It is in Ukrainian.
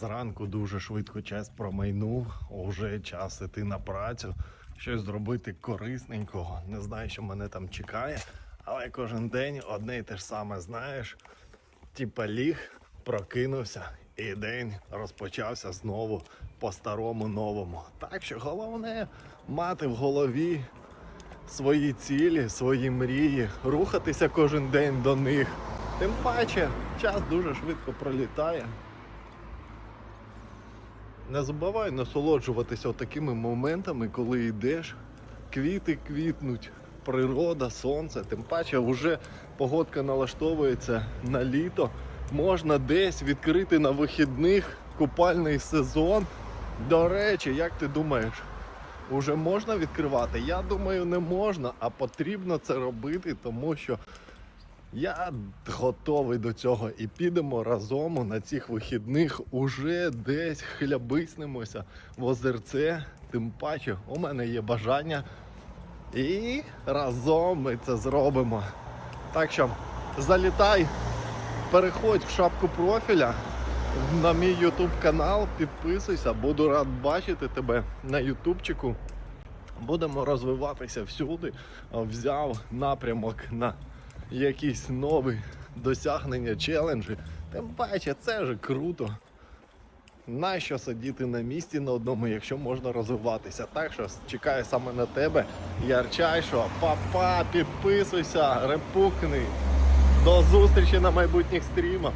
Зранку дуже швидко час промайнув, уже час іти на працю, щось зробити корисненького. Не знаю, що мене там чекає, але кожен день одне і те ж саме знаєш. Типа ліг, прокинувся, і день розпочався знову по-старому новому. Так що головне мати в голові свої цілі, свої мрії, рухатися кожен день до них. Тим паче, час дуже швидко пролітає. Не забувай насолоджуватися такими моментами, коли йдеш, квіти квітнуть, природа, сонце. Тим паче вже погодка налаштовується на літо. Можна десь відкрити на вихідних купальний сезон. До речі, як ти думаєш, уже можна відкривати? Я думаю, не можна, а потрібно це робити, тому що я готовий до цього і підемо разом на цих вихідних уже десь хлябиснимося в озерце. Тим паче, у мене є бажання. І разом ми це зробимо. Так що залітай, переходь в шапку профіля на мій YouTube канал, підписуйся, буду рад бачити тебе на ютубчику. Будемо розвиватися всюди. Взяв напрямок на якісь нові досягнення, челенджі. Тим паче, це ж круто. Нащо сидіти на місці на одному, якщо можна розвиватися? Так що чекаю саме на тебе. Ярчайшо, папа, підписуйся, репукни. До зустрічі на майбутніх стрімах.